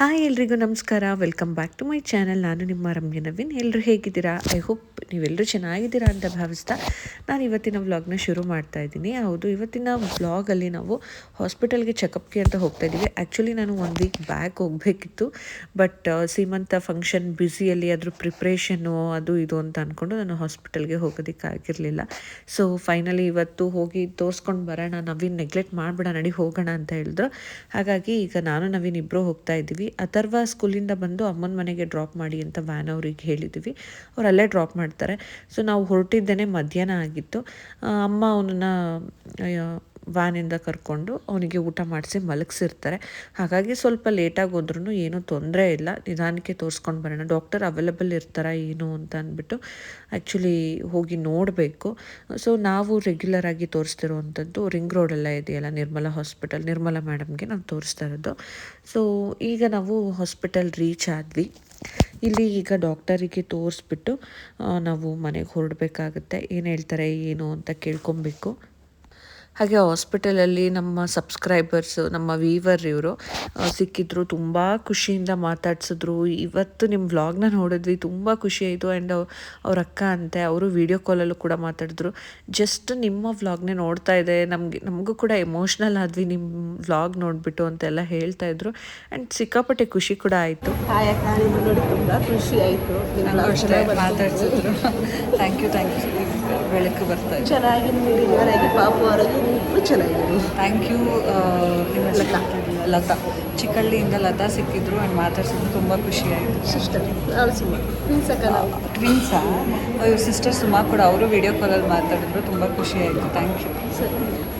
Hi ಎಲ್ರಿಗೂ ನಮಸ್ಕಾರ. Welcome back to my channel ನಾನು ನಿಮ್ಮ ರಮ್ಯ ನವೀನ್. ಎಲ್ಲರೂ ಹೇಗಿದ್ದೀರಾ? ಐ ಹೋಪ್ ನೀವೆಲ್ಲರೂ ಚೆನ್ನಾಗಿದ್ದೀರಾ ಅಂತ ಭಾವಿಸ್ತಾ ನಾನು ಇವತ್ತಿನ ವ್ಲಾಗ್ನ ಶುರು ಮಾಡ್ತಾ ಇದ್ದೀನಿ. ಹೌದು, ಇವತ್ತಿನ ವ್ಲಾಗಲ್ಲಿ ನಾವು ಹಾಸ್ಪಿಟಲ್ಗೆ ಚೆಕಪ್ಗೆ ಅಂತ ಹೋಗ್ತಾ ಇದ್ದೀವಿ. ಆ್ಯಕ್ಚುಲಿ ನಾನು ಒನ್ ವೀಕ್ ಬ್ಯಾಕ್ ಹೋಗಬೇಕಿತ್ತು. ಬಟ್ ಸೀಮಂತ ಫಂಕ್ಷನ್ ಬ್ಯುಸಿಯಲ್ಲಿ ಅದ್ರ ಪ್ರಿಪ್ರೇಷನ್ನು ಅದು ಇದು ಅಂತ ಅಂದ್ಕೊಂಡು ನಾನು ಹಾಸ್ಪಿಟಲ್ಗೆ ಹೋಗೋದಕ್ಕಾಗಿರಲಿಲ್ಲ ಸೊ ಫೈನಲಿ ಇವತ್ತು ಹೋಗಿ ತೋರಿಸ್ಕೊಂಡು ಬರೋಣ. ನವೀನ್ ನೆಗ್ಲೆಕ್ಟ್ ಮಾಡಬೇಡ ನಡಿ ಹೋಗೋಣ ಅಂತ ಹೇಳಿದ್ರು. ಹಾಗಾಗಿ ಈಗ ನಾನು ನವೀನ್ ಇಬ್ಬರು ಹೋಗ್ತಾ ಇದ್ದೀವಿ. ಅಥರ್ವ ಸ್ಕೂಲಿಂದ ಬಂದು ಅಮ್ಮನ ಮನೆಗೆ ಡ್ರಾಪ್ ಮಾಡಿ ಅಂತ ವ್ಯಾನ್ ಅವ್ರಿಗೆ ಹೇಳಿದ್ವಿ. ಅವ್ರು ಅಲ್ಲೇ ಡ್ರಾಪ್ ಮಾಡ್ತಾರೆ. ಸೊ ನಾವು ಹೊರಟಿದ್ದೇನೆ ಮಧ್ಯಾಹ್ನ ಆಗಿತ್ತು. ಅಮ್ಮ ಅವನನ್ನು ವ್ಯಾನಿಂದ ಕರ್ಕೊಂಡು ಅವನಿಗೆ ಊಟ ಮಾಡಿಸಿ ಮಲಗಿಸಿರ್ತಾರೆ. ಹಾಗಾಗಿ ಸ್ವಲ್ಪ ಲೇಟಾಗಿ ಹೋದ್ರೂ ಏನೂ ತೊಂದರೆ ಇಲ್ಲ. ನಿಧಾನಕ್ಕೆ ತೋರಿಸ್ಕೊಂಡು ಬರೋಣ. ಡಾಕ್ಟರ್ ಅವೈಲಬಲ್ ಇರ್ತಾರ ಏನು ಅಂತ ಅಂದ್ಬಿಟ್ಟು ಆ್ಯಕ್ಚುಲಿ ಹೋಗಿ ನೋಡಬೇಕು. ಸೊ ನಾವು ರೆಗ್ಯುಲರ್ ಆಗಿ ತೋರಿಸ್ತಿರೋವಂಥದ್ದು ರಿಂಗ್ ರೋಡೆಲ್ಲ ಇದೆಯಲ್ಲ, ನಿರ್ಮಲಾ ಹಾಸ್ಪಿಟಲ್. ನಿರ್ಮಲಾ ಮೇಡಮ್ಗೆ ನಾವು ತೋರಿಸ್ತಾ ಇರೋದು. ಸೊ ಈಗ ನಾವು ಹಾಸ್ಪಿಟಲ್ ರೀಚ್ ಆದ್ವಿ. ಇಲ್ಲಿ ಈಗ ಡಾಕ್ಟರಿಗೆ ತೋರಿಸ್ಬಿಟ್ಟು ನಾವು ಮನೆಗೆ ಹೊರಡಬೇಕಾಗತ್ತೆ. ಏನು ಹೇಳ್ತಾರೆ, ಏನು ಅಂತ ಕೇಳ್ಕೊಬೇಕು. ಹಾಗೆ ಹಾಸ್ಪಿಟಲಲ್ಲಿ ನಮ್ಮ ಸಬ್ಸ್ಕ್ರೈಬರ್ಸ್ ನಮ್ಮ ವೀವರ್ ಇವರು ಸಿಕ್ಕಿದ್ರು ತುಂಬ ಖುಷಿಯಿಂದ ಮಾತಾಡ್ಸಿದ್ರು. ಇವತ್ತು ನಿಮ್ಮ ವ್ಲಾಗ್ನ ನೋಡಿದ್ವಿ ತುಂಬ ಖುಷಿ ಆಯಿತು. ಆ್ಯಂಡ್ ಅವ್ರ ಅಕ್ಕ ಅಂತೆ ಅವರು ವೀಡಿಯೋ ಕಾಲಲ್ಲೂ ಕೂಡ ಮಾತಾಡಿದ್ರು. ಜಸ್ಟ್ ನಿಮ್ಮ ವ್ಲಾಗ್ನೇ ನೋಡ್ತಾ ಇದೆ. ನಮಗೆ ನಮಗೂ ಕೂಡ ಎಮೋಷ್ನಲ್ ಆದ್ವಿ ನಿಮ್ಮ ವ್ಲಾಗ್ ನೋಡಿಬಿಟ್ಟು ಅಂತೆಲ್ಲ ಹೇಳ್ತಾ ಇದ್ರು. ಆ್ಯಂಡ್ ಸಿಕ್ಕಾಪಟ್ಟೆ ಖುಷಿ ಕೂಡ ಆಯಿತು. ತುಂಬ ಖುಷಿ ಆಯಿತು. ಮಾತಾಡ್ಸಿದ್ರು. ಥ್ಯಾಂಕ್ ಯು ಥ್ಯಾಂಕ್ ಯು ಬೆಳಕು ಬರ್ತಾ ಇದೆ. ಚೆನ್ನಾಗಿ ಪಾಪು ಅವರಾಗಿ ಇಬ್ಬರು ಚೆನ್ನಾಗಿರಿ ಥ್ಯಾಂಕ್ ಯು ಲತಾ. ಲತಾ. ಚಿಕ್ಕಳ್ಳಿಯಿಂದ ಲತಾ ಸಿಕ್ಕಿದ್ರು ಆ್ಯಂಡ್ ಮಾತಾಡ್ಸಿದ್ರು ತುಂಬ ಖುಷಿ ಆಯಿತು ಸಿಸ್ಟರ್ ಅವಳು ಸುಮ್ಮ ಟ್ವಿನ್ಸ್ ಟ್ವಿನ್ಸಾ ಇವ್ರ ಸಿಸ್ಟರ್ ಸುಮಾ ಕೂಡ ಅವರು ವಿಡಿಯೋ ಕಾಲಲ್ಲಿ ಮಾತಾಡಿದ್ರು ತುಂಬ ಖುಷಿ ಆಯಿತು ಥ್ಯಾಂಕ್ ಯು ಸರಿ.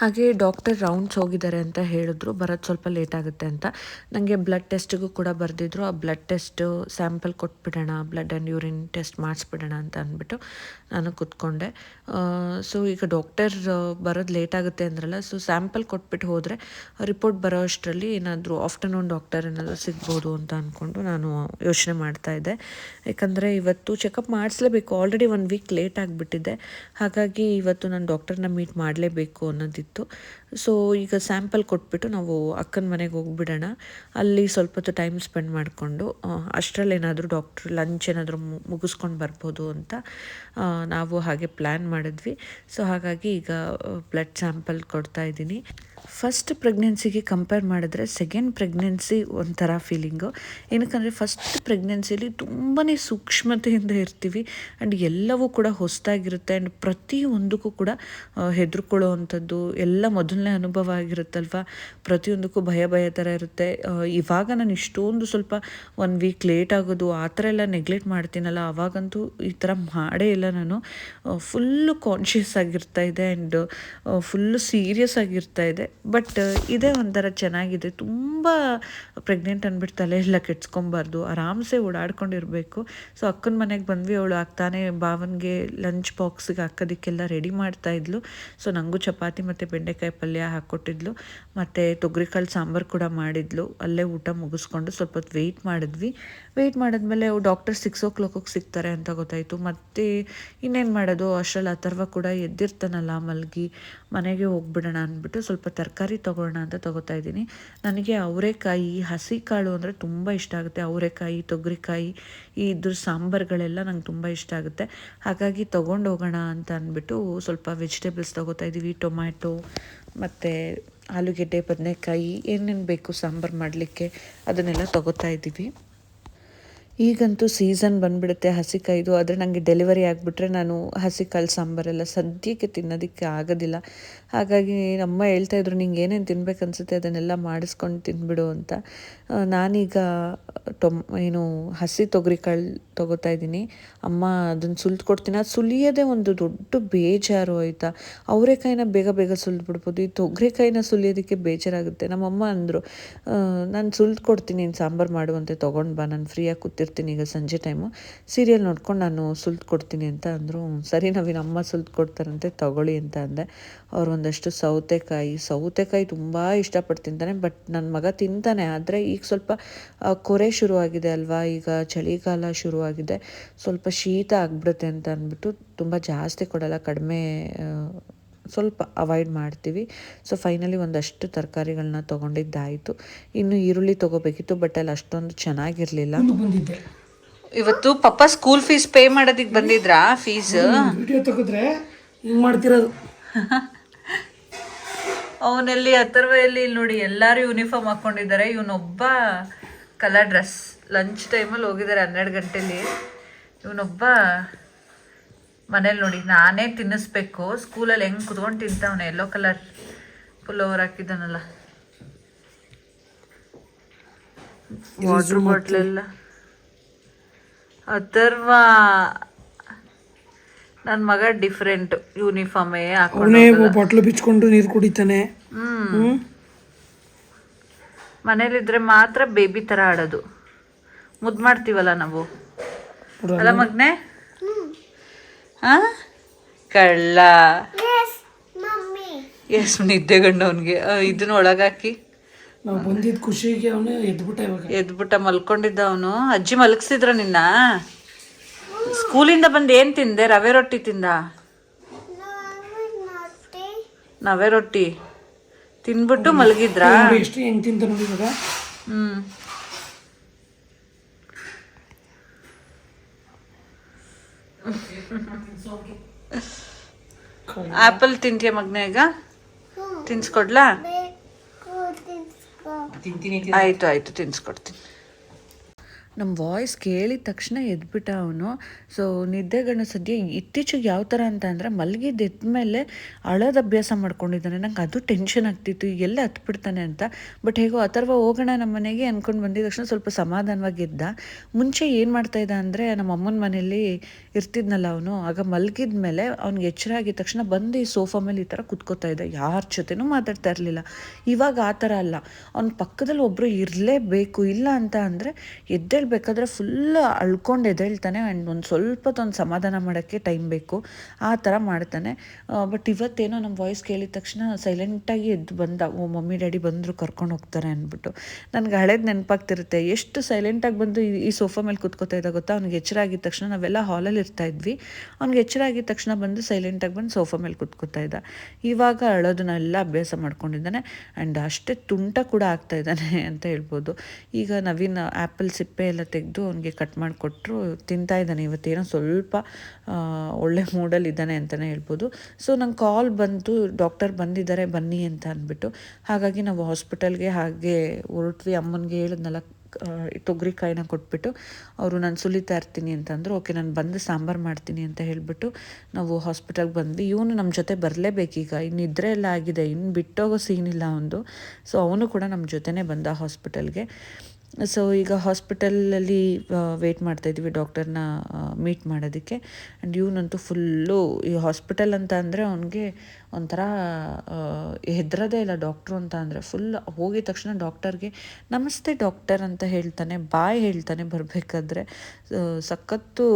ಹಾಗೆ ಡಾಕ್ಟರ್ ರೌಂಡ್ಸ್ ಹೋಗಿದ್ದಾರೆ ಅಂತ ಹೇಳಿದ್ರು. ಬರೋದು ಸ್ವಲ್ಪ ಲೇಟ್ ಆಗುತ್ತೆ ಅಂತ. ನನಗೆ ಬ್ಲಡ್ ಟೆಸ್ಟಿಗೂ ಕೂಡ ಬರೆದಿದ್ರು. ಆ ಬ್ಲಡ್ ಟೆಸ್ಟ್ ಸ್ಯಾಂಪಲ್ ಕೊಟ್ಬಿಡೋಣ ಬ್ಲಡ್ ಆ್ಯಂಡ್ ಯೂರಿನ್ ಟೆಸ್ಟ್ ಮಾಡಿಸ್ಬಿಡೋಣ ಅಂತ ಅಂದ್ಬಿಟ್ಟು ನಾನು ಕೂತ್ಕೊಂಡೆ. ಸೊ ಈಗ ಡಾಕ್ಟರ್ ಬರೋದು ಲೇಟ್ ಆಗುತ್ತೆ ಅಂದ್ರಲ್ಲ ಸೊ ಸ್ಯಾಂಪಲ್ ಕೊಟ್ಬಿಟ್ಟು ಹೋದರೆ ರಿಪೋರ್ಟ್ ಬರೋ ಅಷ್ಟರಲ್ಲಿ ಏನಾದರೂ ಆಫ್ಟರ್ನೂನ್ ಡಾಕ್ಟರ್ ಏನಾದರೂ ಸಿಗ್ಬೋದು ಅಂತ ಅಂದ್ಕೊಂಡು ನಾನು ಯೋಚನೆ ಮಾಡ್ತಾ ಇದ್ದೆ. ಯಾಕಂದರೆ ಇವತ್ತು ಚೆಕಪ್ ಮಾಡಿಸ್ಲೇಬೇಕು. ಆಲ್ರೆಡಿ ಒನ್ ವೀಕ್ ಲೇಟ್ ಆಗಿಬಿಟ್ಟಿದೆ. ಹಾಗಾಗಿ ಇವತ್ತು ನಾನು ಡಾಕ್ಟರ್ನ ಮೀಟ್ ಮಾಡಲೇಬೇಕು ಅನ್ನೋದಿತ್ತು. ಸೊ ಈಗ ಸ್ಯಾಂಪಲ್ ಕೊಟ್ಬಿಟ್ಟು ನಾವು ಅಕ್ಕನ ಮನೆಗೆ ಹೋಗ್ಬಿಡೋಣ. ಅಲ್ಲಿ ಸ್ವಲ್ಪ ಹೊತ್ತು ಟೈಮ್ ಸ್ಪೆಂಡ್ ಮಾಡಿಕೊಂಡು ಅಷ್ಟರಲ್ಲಿ ಏನಾದರೂ ಡಾಕ್ಟ್ರ್ ಲಂಚ್ ಏನಾದರೂ ಮುಗಿಸ್ಕೊಂಡು ಬರ್ಬೋದು ಅಂತ ನಾವು ಹಾಗೆ ಪ್ಲ್ಯಾನ್ ಮಾಡಿದ್ವಿ. ಸೊ ಹಾಗಾಗಿ ಈಗ ಬ್ಲಡ್ ಸ್ಯಾಂಪಲ್ ಕೊಡ್ತಾ ಇದ್ದೀನಿ. ಫಸ್ಟ್ ಪ್ರೆಗ್ನೆನ್ಸಿಗೆ ಕಂಪೇರ್ ಮಾಡಿದ್ರೆ ಸೆಕೆಂಡ್ ಪ್ರೆಗ್ನೆನ್ಸಿ ಒಂಥರ ಫೀಲಿಂಗು ಏನಕ್ಕಂದರೆ ಫಸ್ಟ್ ಪ್ರೆಗ್ನೆನ್ಸಿಲಿ ತುಂಬಾ ಸೂಕ್ಷ್ಮತೆಯಿಂದ ಇರ್ತೀವಿ ಆ್ಯಂಡ್ ಎಲ್ಲವೂ ಕೂಡ ಹೊಸದಾಗಿರುತ್ತೆ ಆ್ಯಂಡ್ ಪ್ರತಿಯೊಂದಕ್ಕೂ ಕೂಡ ಹೆದರ್ಕೊಳ್ಳೋ ಅಂಥದ್ದು ಎಲ್ಲ ಮೊದಲನೇ ಅನುಭವ ಆಗಿರುತ್ತಲ್ವ? ಪ್ರತಿಯೊಂದಕ್ಕೂ ಭಯ ಭಯ ಥರ ಇರುತ್ತೆ. ಇವಾಗ ನಾನು ಇಷ್ಟೊಂದು ಸ್ವಲ್ಪ ಒನ್ ವೀಕ್ ಲೇಟ್ ಆಗೋದು, ಆ ಥರ ಎಲ್ಲ ನೆಗ್ಲೆಕ್ಟ್ ಮಾಡ್ತೀನಲ್ಲ, ಅವಾಗಂತೂ ಈ ಥರ ಮಾಡೇ ಇಲ್ಲ ನಾನು. ಫುಲ್ಲು ಕಾನ್ಷಿಯಸ್ ಆಗಿರ್ತಾ ಇದೆ ಆ್ಯಂಡ್ ಫುಲ್ಲು ಸೀರಿಯಸ್ ಆಗಿರ್ತಾ ಇದೆ. ಬಟ್ ಇದೇ ಒಂಥರ ಚೆನ್ನಾಗಿದೆ. ತುಂಬ ಪ್ರೆಗ್ನೆಂಟ್ ಅಂದ್ಬಿಟ್ಟು ತಲೆ ಎಲ್ಲ ಕೆಡ್ಸ್ಕೊಬಾರ್ದು. ಆರಾಮ್ಸೆ ಓಡಾಡ್ಕೊಂಡಿರಬೇಕು. ಸೊ ಅಕ್ಕನ ಮನೆಗೆ ಬಂದ್ವಿ. ಅವಳು ಆಗ್ತಾನೆ ಭಾವನಿಗೆ ಲಂಚ್ ಬಾಕ್ಸಿಗೆ ಹಾಕೋದಕ್ಕೆಲ್ಲ ರೆಡಿ ಮಾಡ್ತಾ ಇದ್ಲು. ಸೊ ನನಗೂ ಚಪಾತಿ ಮತ್ತು ಬೆಂಡೆಕಾಯಿ ಪಲ್ಯ ಹಾಕ್ಕೊಟ್ಟಿದ್ಲು ಮತ್ತು ತೊಗರಿಕಾಳು ಸಾಂಬಾರು ಕೂಡ ಮಾಡಿದ್ಲು. ಅಲ್ಲೇ ಊಟ ಮುಗಿಸ್ಕೊಂಡು ಸ್ವಲ್ಪ ಹೊತ್ತು ವೆಯ್ಟ್ ಮಾಡಿದ್ವಿ. ವೆಯ್ಟ್ ಮಾಡಿದ್ಮೇಲೆ ಡಾಕ್ಟರ್ ಸಿಕ್ಸ್ ಓ ಕ್ಲಾಕಿಗೆ ಸಿಗ್ತಾರೆ ಅಂತ ಗೊತ್ತಾಯಿತು. ಮತ್ತು ಇನ್ನೇನು ಮಾಡೋದು? ಅಷ್ಟರಲ್ಲಿ ಅಥರ್ವ ಕೂಡ ಎದ್ದಿರ್ತಾನಲ್ಲ ಮಲಗಿ ಮನೆಗೆ ಹೋಗ್ಬಿಡೋಣ ಅಂದ್ಬಿಟ್ಟು ಸ್ವಲ್ಪ ತರಕಾರಿ ತೊಗೊಳ್ಳೋಣ ಅಂತ ತೊಗೋತಾ ಇದ್ದೀನಿ. ನನಗೆ ಅವರೆಕಾಯಿ ಹಸಿ ಕಾಳು ಅಂದರೆ ತುಂಬ ಇಷ್ಟ ಆಗುತ್ತೆ. ಅವರೆಕಾಯಿ, ತೊಗರಿಕಾಯಿ, ಈ ಇದ್ರ ಸಾಂಬಾರುಗಳೆಲ್ಲ ನಂಗೆ ತುಂಬ ಇಷ್ಟ ಆಗುತ್ತೆ. ಹಾಗಾಗಿ ತೊಗೊಂಡು ಹೋಗೋಣ ಅಂತ ಅಂದ್ಬಿಟ್ಟು ಸ್ವಲ್ಪ ವೆಜಿಟೇಬಲ್ಸ್ ತೊಗೋತಾ ಇದ್ದೀವಿ. ಟೊಮ್ಯಾಟೊ, ಮತ್ತು ಆಲೂಗೆಡ್ಡೆ, ಬದನೆಕಾಯಿ, ಏನೇನು ಬೇಕು ಸಾಂಬಾರು ಮಾಡಲಿಕ್ಕೆ ಅದನ್ನೆಲ್ಲ ತೊಗೋತಾ ಇದ್ದೀವಿ. ಈಗಂತೂ ಸೀಸನ್ ಬಂದ್ಬಿಡುತ್ತೆ ಹಸಿಕಾಯ್ದು ಆದರೆ ನನಗೆ ಡೆಲಿವರಿ ಆಗಿಬಿಟ್ರೆ ನಾನು ಹಸಿಕಾಳು ಸಾಂಬಾರೆಲ್ಲ ಸದ್ಯಕ್ಕೆ ತಿನ್ನೋದಕ್ಕೆ ಆಗೋದಿಲ್ಲ. ಹಾಗಾಗಿ ನಮ್ಮ ಹೇಳ್ತಾ ಇದ್ರು, ನಿಂಗೆ ಏನೇನು ತಿನ್ಬೇಕು ಅನ್ಸುತ್ತೆ ಅದನ್ನೆಲ್ಲ ಮಾಡಿಸ್ಕೊಂಡು ತಿನ್ಬಿಡು ಅಂತ. ನಾನೀಗ ಟೊಮ್, ಏನು ಹಸಿ ತೊಗರಿಕಾಳು ತೊಗೋತಾ ಇದ್ದೀನಿ. ಅಮ್ಮ ಅದನ್ನು ಸುಲ್ದು ಕೊಡ್ತೀನಿ ಅದು ಸುಲಿಯೋದೇ ಒಂದು ದೊಡ್ಡ ಬೇಜಾರು ಆಯಿತಾ? ಅವರೆಕಾಯಿನ ಬೇಗ ಬೇಗ ಸುಲಿದು ಬಿಡ್ಬೋದು ಈ ತೊಗರೆಕಾಯಿನ ಸುಲಿಯೋದಕ್ಕೆ ಬೇಜಾರಾಗುತ್ತೆ. ನಮ್ಮಮ್ಮ ಅಂದರು ನಾನು ಸುಲ್ದು ಕೊಡ್ತೀನಿ ನೀನು ಸಾಂಬಾರು ಮಾಡುವಂತೆ ತೊಗೊಂಡು ಬಾ. ನಾನು ಫ್ರೀಯಾಗಿ ಕೂತಿರ್ತೀನಿ ಈಗ ಸಂಜೆ ಟೈಮು ಸೀರಿಯಲ್ ನೋಡ್ಕೊಂಡು ನಾನು ಸುಲ್ದು ಕೊಡ್ತೀನಿ ಅಂತ ಅಂದರು. ಸರಿ ನಾವಿನ, ಅಮ್ಮ ಸುಲ್ದು ಕೊಡ್ತಾರಂತೆ ತಗೊಳ್ಳಿ ಅಂತ ಅಂದೆ. ಅವ್ರು ಒಂದಷ್ಟು ಸೌತೆಕಾಯಿ ಸೌತೆಕಾಯಿ ತುಂಬ ಇಷ್ಟಪಟ್ಟು ತಿಂತಾನೆ ಬಟ್ ನನ್ನ ಮಗ ತಿಂತಾನೆ. ಆದರೆ ಈಗ ಸ್ವಲ್ಪ ಕೊರೆ ಶುರುವಾಗಿದೆ ಅಲ್ವಾ? ಈಗ ಚಳಿಗಾಲ ಶುರುವಾಗಿದೆ. ಸ್ವಲ್ಪ ಶೀತ ಆಗಿಬಿಡುತ್ತೆ ಅಂತ ಅಂದ್ಬಿಟ್ಟು ತುಂಬ ಜಾಸ್ತಿ ಕೊಡಲ್ಲ ಕಡಿಮೆ ಸ್ವಲ್ಪ ಅವಾಯ್ಡ್ ಮಾಡ್ತೀವಿ. ಸೊ ಫೈನಲಿ ಒಂದಷ್ಟು ತರಕಾರಿಗಳನ್ನ ತೊಗೊಂಡಿದ್ದಾಯಿತು. ಇನ್ನು ಈರುಳ್ಳಿ ತೊಗೋಬೇಕಿತ್ತು ಬಟ್ ಅಲ್ಲಿ ಅಷ್ಟೊಂದು ಚೆನ್ನಾಗಿರಲಿಲ್ಲ. ಇವತ್ತು ಪಪ್ಪ ಸ್ಕೂಲ್ ಫೀಸ್ ಪೇ ಮಾಡೋದಕ್ಕೆ ಬಂದಿದ್ರಾ ಫೀಸ್ ವಿಡಿಯೋ ತೆಗೆದ್ರೆ ಹಿಂಗೆ ಮಾಡ್ತಿರೋದು. ಅವನಲ್ಲಿ ಅಥರ್ವ ಇಲ್ಲಿ ನೋಡಿ ಎಲ್ಲರೂ ಯೂನಿಫಾರ್ಮ್ ಹಾಕೊಂಡಿದ್ದಾರೆ. ಇವನೊಬ್ಬ ಕಲರ್ ಡ್ರೆಸ್ ಲಂಚ್ ಟೈಮಲ್ಲಿ ಹೋಗಿದ್ದಾರೆ ಹನ್ನೆರಡು ಗಂಟೆಲಿ. ಇವನೊಬ್ಬ ಮನೇಲಿ ನೋಡಿ ನಾನೇ ತಿನ್ನಿಸ್ಬೇಕು. ಸ್ಕೂಲಲ್ಲಿ ಹೆಂಗೆ ಕುತ್ಕೊಂಡು ತಿಂತಾವನೆ? ಎಲ್ಲೋ ಕಲರ್ ಫುಲ್ ಓವರ್ ಹಾಕಿದ್ದಾನಲ್ಲ ವಾಟರ್ ಬಾಟ್ಲೆಲ್ಲ ಅಥರ್ವ ನನ್ನ ಮಗ ಡಿಫ್ರೆಂಟ್ ಯೂನಿಫಾರ್ಮೇ ಹಾಕೊಂಡು ಬಾಟ್ಲು ಬಿಚ್ಕೊಂಡು ನೀರು ಕುಡಿತಾನೆ. ಹ್ಮ್. ಮನೇಲಿದ್ರೆ ಮಾತ್ರ ಬೇಬಿ ತರ ಆಡೋದು. ಮುದ್ದು ಮಾಡ್ತೀವಲ್ಲ ನಾವು? ಅಲ್ಲ ಮಗ್ನೆ? ಹಾ? ಕಳ್ಳ. ಎಸ್ ನಿದ್ದೆಗಂಡು ಅವನಿಗೆ. ಇದನ್ನ ಒಳಗಾಕಿ. ನಾವು ಬಂದಿದ್ದ ಖುಷಿಗೆ ಅವನು ಎದ್ಬಿಟ್ಟ ಇವಾಗ. ಎದ್ಬಿಟ್ಟ ಮಲ್ಕೊಂಡಿದ್ದ ಅವನು. ಅಜ್ಜಿ ಮಲಗಿಸಿದ್ರ ನಿನ್ನ? ಸ್ಕೂಲಿಂದ ಬಂದು ಏನ್ ತಿಂದೆ? ರವೆ ರೊಟ್ಟಿ ತಿಂದ? ರವೆ ರೊಟ್ಟಿ. ತಿನ್ಬಿಟ್ಟು ಮಲಗಿದ್ರಾ? ನೋಡಿ ಎಷ್ಟು ಹೆಂಗ್ ತಿಂತ ನೋಡಿ ಇವಾಗ. ಹ್ಮ್. ಆಪಲ್ ತಿಂತೀಯ ಮಗ್ನ ಈಗ ತಿನ್ಸ್ಕೊಡ್ಲಾ ಆಯ್ತು ಆಯ್ತು ತಿನ್ಸ್ಕೊಡ್ತೀನಿ ನಮ್ಮ ವಾಯ್ಸ್ ಕೇಳಿದ ತಕ್ಷಣ ಎದ್ಬಿಟ್ಟ ಅವನು. ಸೊ ನಿದ್ದೆಗಣ್ಣು ಸದ್ಯ ಇತ್ತೀಚೆಗೆ ಯಾವ ಥರ ಅಂತ ಅಂದರೆ ಮಲಗಿದ್ದು ಎದ್ಮೇಲೆ ಅಳೋದು ಅಭ್ಯಾಸ ಮಾಡ್ಕೊಂಡಿದ್ದಾನೆ. ನಂಗೆ ಅದು ಟೆನ್ಷನ್ ಆಗ್ತಿತ್ತು. ಎಲ್ಲ ಹತ್ಬಿಡ್ತಾನೆ ಅಂತ. ಬಟ್ ಹೇಗೋ ಅಥರ್ವ ಹೋಗೋಣ ನಮ್ಮ ಮನೆಗೆ ಅಂದ್ಕೊಂಡು ಬಂದಿದ ತಕ್ಷಣ ಸ್ವಲ್ಪ ಸಮಾಧಾನವಾಗಿ ಇದ್ದ ಮುಂಚೆ ಏನು ಮಾಡ್ತಾ ಇದ್ದ ಅಂದರೆ ನಮ್ಮ ಅಮ್ಮನ ಮನೇಲಿ ಇರ್ತಿದ್ನಲ್ಲ ಅವನು. ಆಗ ಮಲಗಿದ ಮೇಲೆ ಅವ್ನಿಗೆ ಎಚ್ಚರ ಆಗಿದ ತಕ್ಷಣ ಬಂದು ಈ ಸೋಫಾ ಮೇಲೆ ಈ ಥರ ಕುತ್ಕೋತಾ ಇದ್ದ. ಯಾರ ಜೊತೆನೂ ಮಾತಾಡ್ತಾ ಇರಲಿಲ್ಲ. ಇವಾಗ ಆ ಥರ ಅಲ್ಲ. ಅವ್ನ ಪಕ್ಕದಲ್ಲಿ ಒಬ್ಬರು ಇರಲೇಬೇಕು. ಇಲ್ಲ ಅಂತ ಅಂದರೆ ಎದ್ದೇಳ್ಬೇಕಾದ್ರೆ ಫುಲ್ ಅಳ್ಕೊಂಡು ಎದ್ದೇಳ್ತಾನೆ ಆ್ಯಂಡ್ ಒಂದು ಸ್ವಲ್ಪ ತೊಂದು ಸಮಾಧಾನ ಮಾಡೋಕ್ಕೆ ಟೈಮ್ ಬೇಕು. ಆ ಥರ ಮಾಡ್ತಾನೆ. ಬಟ್ ಇವತ್ತೇನೋ ನಮ್ಮ ವಾಯ್ಸ್ ಕೇಳಿದ ತಕ್ಷಣ ಸೈಲೆಂಟಾಗಿ ಎದ್ದು ಬಂದ, ಓ, ಮಮ್ಮಿ, ಡ್ಯಾಡಿ ಬಂದರು ಕರ್ಕೊಂಡು ಹೋಗ್ತಾರೆ ಅಂದ್ಬಿಟ್ಟು. ನನಗೆ ಹಳೇದು ನೆನಪಾಗ್ತಿರುತ್ತೆ. ಎಷ್ಟು ಸೈಲೆಂಟಾಗಿ ಬಂದು ಈ- ಸೋಫಾ ಮೇಲೆ ಕೂತ್ಕೋತಾ ಇದ್ದ ಗೊತ್ತಾ? ಅವ್ನಿಗೆ ಎಚ್ಚರ ಆಗಿದ ತಕ್ಷಣ ನಾವೆಲ್ಲ ಹಾಲಲ್ಲಿ ಇರ್ತಾ ಇದ್ವಿ. ಅವ್ನಿಗೆ ಎಚ್ಚರ ಆಗಿದ ತಕ್ಷಣ ಬಂದು ಸೈಲೆಂಟಾಗಿ ಬಂದು ಸೋಫಾ ಮೇಲೆ ಕೂತ್ಕೋತಾ ಇದ್ದ. ಇವಾಗ ಅಳೋದನ್ನೆಲ್ಲ ಅಭ್ಯಾಸ ಮಾಡ್ಕೊಂಡಿದ್ದಾನೆ. ಆ್ಯಂಡ್ ಅಷ್ಟೇ ತುಂಟ ಕೂಡ ಆಗ್ತಾ ಇದ್ದಾನೆ ಅಂತ ಹೇಳ್ಬೋದು. ಈಗ ನವೀನ್ ಆ್ಯಪಲ್ ಸಿಪ್ಪೆ ಎಲ್ಲ ತೆಗೆದು ಅವನಿಗೆ ಕಟ್ ಮಾಡಿಕೊಟ್ರು, ತಿಂತಾ ಇದ್ದಾನೆ. ಇವತ್ತೇನೋ ಸ್ವಲ್ಪ ಒಳ್ಳೆ ಮೂಡಲ್ಲಿ ಇದ್ದಾನೆ ಅಂತಲೇ ಹೇಳ್ಬೋದು. ಸೊ ನಂಗೆ ಕಾಲ್ ಬಂತು. ಡಾಕ್ಟರ್ ಬಂದಿದ್ದಾರೆ, ಬನ್ನಿ ಅಂತ ಅಂದ್ಬಿಟ್ಟು. ಹಾಗಾಗಿ ನಾವು ಹಾಸ್ಪಿಟಲ್ಗೆ ಹಾಗೆ ಹೊರಟ್ವಿ. ಅಮ್ಮನಿಗೆ ಹೇಳಿದ್ನಲ್ಲ ತೊಗರಿಕಾಯಿನ ಕೊಟ್ಬಿಟ್ಟು. ಅವರು, ನಾನು ಸುಲಿತಾ ಇರ್ತೀನಿ ಅಂತಂದ್ರು ಓಕೆ ನಾನು ಬಂದು ಸಾಂಬಾರು ಮಾಡ್ತೀನಿ ಅಂತ ಹೇಳಿಬಿಟ್ಟು ನಾವು ಹಾಸ್ಪಿಟಲ್ಗೆ ಬಂದ್ವಿ. ಇವನು ನಮ್ಮ ಜೊತೆ ಬರಲೇಬೇಕೀಗ ಇನ್ನು ಇದ್ರೆ ಎಲ್ಲ ಆಗಿದೆ. ಇನ್ನು ಬಿಟ್ಟೋಗೋ ಸೀನಿಲ್ಲ ಅವನು ಸೊ ಅವನು ಕೂಡ ನಮ್ಮ ಜೊತೆನೇ ಬಂದ ಹಾಸ್ಪಿಟಲ್ಗೆ ಸೊ ಈಗ ಹಾಸ್ಪಿಟಲಲ್ಲಿ ವೆಯ್ಟ್ ಮಾಡ್ತಾಯಿದ್ವಿ ಡಾಕ್ಟರ್ನ ಮೀಟ್ ಮಾಡೋದಕ್ಕೆ. ಆ್ಯಂಡ್ ಇವನಂತೂ ಫುಲ್ಲು ಈ ಹಾಸ್ಪಿಟಲ್ ಅಂತ ಅಂದರೆ ಅವನಿಗೆ ಒಂಥರ ಹೆದರದೇ ಇಲ್ಲ ಡಾಕ್ಟ್ರು ಅಂತ ಅಂದರೆ ಫುಲ್ ಹೋಗಿದ ತಕ್ಷಣ ಡಾಕ್ಟರ್ಗೆ ನಮಸ್ತೆ ಡಾಕ್ಟರ್ ಅಂತ ಹೇಳ್ತಾನೆ, ಬಾಯ್ ಹೇಳ್ತಾನೆ ಬರಬೇಕಾದ್ರೆ. ಸಖತ್ತು,